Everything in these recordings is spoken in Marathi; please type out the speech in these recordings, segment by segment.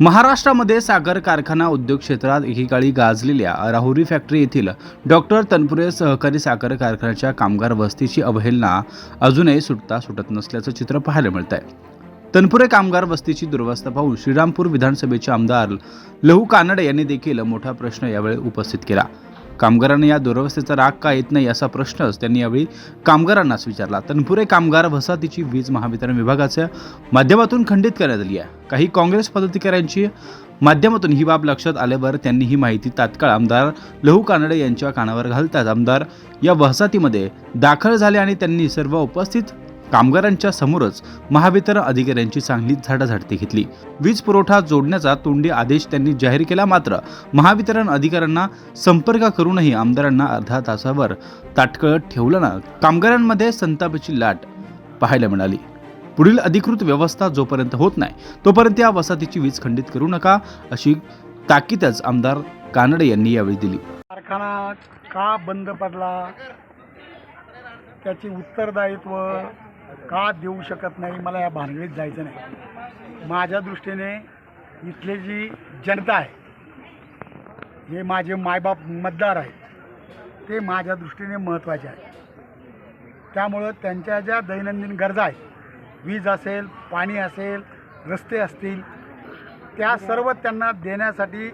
महाराष्ट्रामध्ये साखर कारखाना उद्योग क्षेत्रात एकेकाळी गाजलेल्या राहुरी फॅक्टरी येथील डॉक्टर तनपुरे सहकारी साखर कारखान्याच्या कामगार वस्तीची अवहेलना अजूनही सुटता सुटत नसल्याचं चित्र पाहायला मिळत आहे तनपुरे कामगार वस्तीची दुरवस्था पाहून श्रीरामपूर विधानसभेचे आमदार लहू कानडे यांनी देखील मोठा प्रश्न यावेळी उपस्थित केला. कामगारांना या दुरवस्थेचा राग का येत नाही असा प्रश्नच त्यांनी यावेळी कामगारांनाच विचारला. तनपुरे कामगार वसाहतीची वीज महावितरण विभागाच्या माध्यमातून खंडित करण्यात आली आहे. काही काँग्रेस पदाधिकाऱ्यांची माध्यमातून ही बाब लक्षात आल्यावर त्यांनी ही माहिती तात्काळ आमदार लहू कानडे यांच्या कानावर घालताच आमदार या वसाहतीमध्ये दाखल झाले आणि त्यांनी सर्व उपस्थित कामगारांच्या समोरच महावितरण अधिकाऱ्यांची चांगली झाडाझाडती घेतली. वीज पुरवठा जोडण्याचा तोंडी आदेश त्यांनी जाहीर केला मात्र महावितरण अधिकाऱ्यांना संपर्क करूनही आमदारांना अर्धा तासावर ताटकळत ठेवलं ना कामगारांमध्ये संतापाची लाट पाहायला मिळाली. पुढील अधिकृत व्यवस्था जोपर्यंत होत नाही तोपर्यंत या वसाहतीची वीज खंडित करू नका अशी ताकीदच आमदार कानडे यांनी यावेळी दिली. कारखाना का बंद पडला? त्याचे उत्तरदायित्व का देऊ शकत नाही मला या भानगडीत जायचं नाही. माझ्या दृष्टीने इथली जी जनता आहे हे माझे मायबाप मतदार आहेत ते माझ्या दृष्टीने महत्त्वाचे आहे त्यामुळं त्यांच्या ज्या दैनंदिन गरजा आहेत वीज असेल पाणी असेल रस्ते असतील त्या सर्व त्यांना देण्यासाठी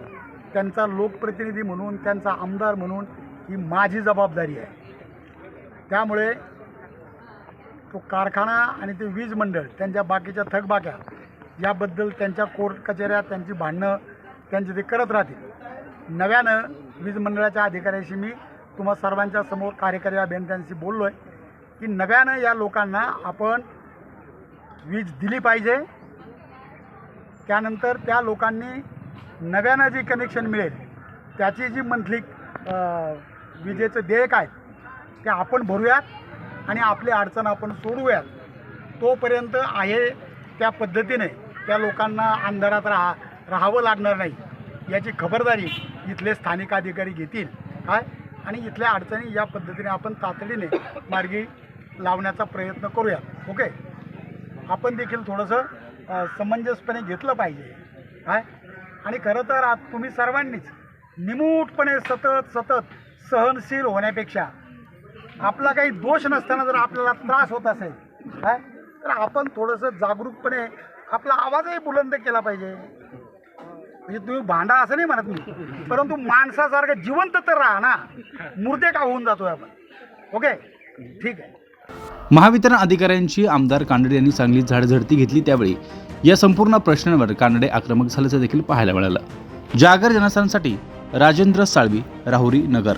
त्यांचा लोकप्रतिनिधी म्हणून त्यांचा आमदार म्हणून ही माझी जबाबदारी आहे. त्यामुळे तो कारखाना आणि ते वीज मंडळ त्यांच्या बाकीच्या थकबाक्या याबद्दल त्यांच्या कोर्ट कचेऱ्या त्यांची भांडणं त्यांचे ते करत राहतील. नव्यानं वीज मंडळाच्या अधिकाऱ्याशी मी तुम्हा सर्वांच्या समोर कार्यकारी अभियंत्यांशी बोललो आहे की नव्यानं या लोकांना आपण वीज दिली पाहिजे. त्यानंतर त्या लोकांनी नव्यानं जे कनेक्शन मिळेल त्याची जी मंथली विजेचं देयक आहे ते आपण भरूयात. आणि आपली अडचण आपण सोडूयात तोपर्यंत आहे त्या पद्धतीने त्या लोकांना अंधारात राहा राहावं लागणार नाही. याची खबरदारी इथले स्थानिक अधिकारी घेतील. काय? आणि इथल्या अडचणी या पद्धतीने आपण तातडीने मार्गी लावण्याचा प्रयत्न करूयात. ओके? आपण देखील थोडंसं समंजसपणे घेतलं पाहिजे. काय? आणि खरं तर आज तुम्ही सर्वांनीच निमूटपणे सतत सतत सहनशील होण्यापेक्षा आपला काही दोष नसताना जर आपल्याला त्रास होत असेल काय तर आपण थोडंसं जागरूकपणे आपला आवाजही बुलंद केला पाहिजे. म्हणजे तुम्ही भांडा असं नाही म्हणत मी परंतु माणसासारखं जिवंत तर राहा ना. मुर्दे का होऊन जातोय आपण? ओके? ठीक आहे. महावितरण अधिकाऱ्यांची आमदार कानडे यांनी चांगली झाडझडती घेतली त्यावेळी या संपूर्ण प्रश्नांवर कानडे आक्रमक झाल्याचं देखील पाहायला मिळालं. जागर जनसांसाठी राजेंद्र साळवी राहुरी नगर.